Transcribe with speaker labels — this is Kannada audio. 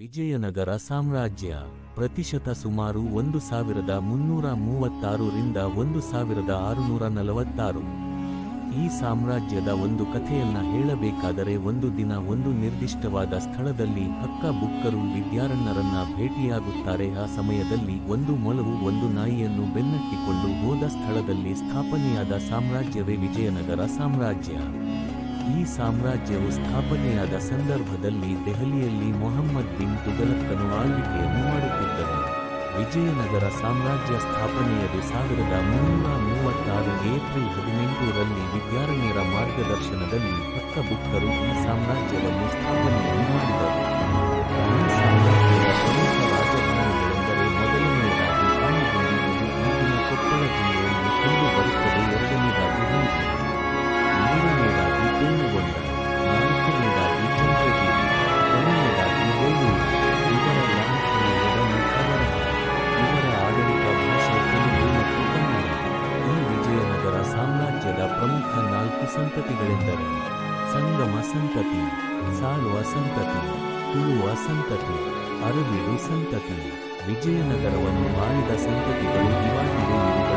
Speaker 1: ವಿಜಯನಗರ ಸಾಮ್ರಾಜ್ಯ. ಪ್ರತಿಶತ ಸುಮಾರು ಒಂದು ಸಾವಿರದ ಮುನ್ನೂರ ಮೂವತ್ತಾರು ರಿಂದ ಒಂದು ಸಾವಿರದ ಆರುನೂರ ನಲವತ್ತಾರು. ಈ ಸಾಮ್ರಾಜ್ಯದ ಒಂದು ಕಥೆಯನ್ನ ಹೇಳಬೇಕಾದರೆ ಒಂದು ದಿನ ಒಂದು ನಿರ್ದಿಷ್ಟವಾದ ಸ್ಥಳದಲ್ಲಿ ಹಕ್ಕ ಬುಕ್ಕರು ವಿದ್ಯಾರಣ್ಯರನ್ನ ಭೇಟಿಯಾಗುತ್ತಾರೆ. ಆ ಸಮಯದಲ್ಲಿ ಒಂದು ಮೊಲವು ಒಂದು ನಾಯಿಯನ್ನು ಬೆನ್ನಟ್ಟಿಕೊಂಡು ಹೋದ ಸ್ಥಳದಲ್ಲಿ ಸ್ಥಾಪನೆಯಾದ ಸಾಮ್ರಾಜ್ಯವೇ ವಿಜಯನಗರ ಸಾಮ್ರಾಜ್ಯ. ಈ ಸಾಮ್ರಾಜ್ಯವು ಸ್ಥಾಪನೆಯಾದ ಸಂದರ್ಭದಲ್ಲಿ ದೆಹಲಿಯಲ್ಲಿ ಮೊಹಮ್ಮದ್ ಬಿನ್ ತುಗಲಕ್ಕನು ಆಳ್ವಿಕೆಯನ್ನು ಮಾಡುತ್ತಿದ್ದನು. ವಿಜಯನಗರ ಸಾಮ್ರಾಜ್ಯ ಸ್ಥಾಪನೆಯದು ಸಾವಿರದ ಮುನ್ನೂರ ಮೂವತ್ತಾರು ಏಪ್ರಿಲ್ ಹದಿನೆಂಟರಲ್ಲಿ ವಿದ್ಯಾರಣ್ಯರ ಮಾರ್ಗದರ್ಶನದಲ್ಲಿ ಹಕ್ಕಬುಕ್ಕರು ಈ ಸಾಮ್ರಾಜ್ಯವನ್ನು ಸ್ಥಾಪನೆಯನ್ನು ಮಾಡಿದರು. ಈ ಸಾಮ್ರಾಜ್ಯದ ಪ್ರಮುಖ ರಾಜಧಾನಿಗಳೆಂದರೆ ಮೊದಲನೆಯದಾಗಿ ಕಾಣಿಕೊಂಡಿರುವುದು ಈಗಿನ ಕೊಪ್ಪಳ ಜಿಲ್ಲೆಯಲ್ಲಿ ಕಂಡು ಸಂತತಿಗಳೆಂದರೆ ಸಂಗಮ ಸಂತತಿ ಸಾಲುವ ಸಂತತಿ ತುಳುವ ಸಂತತಿ ಅರವಿಡು ಸಂತತಿ ವಿಜಯನಗರವನ್ನು ಮಾಡಿದ ಸಂತತಿಗಳು ಇವಾಗಿವೆ.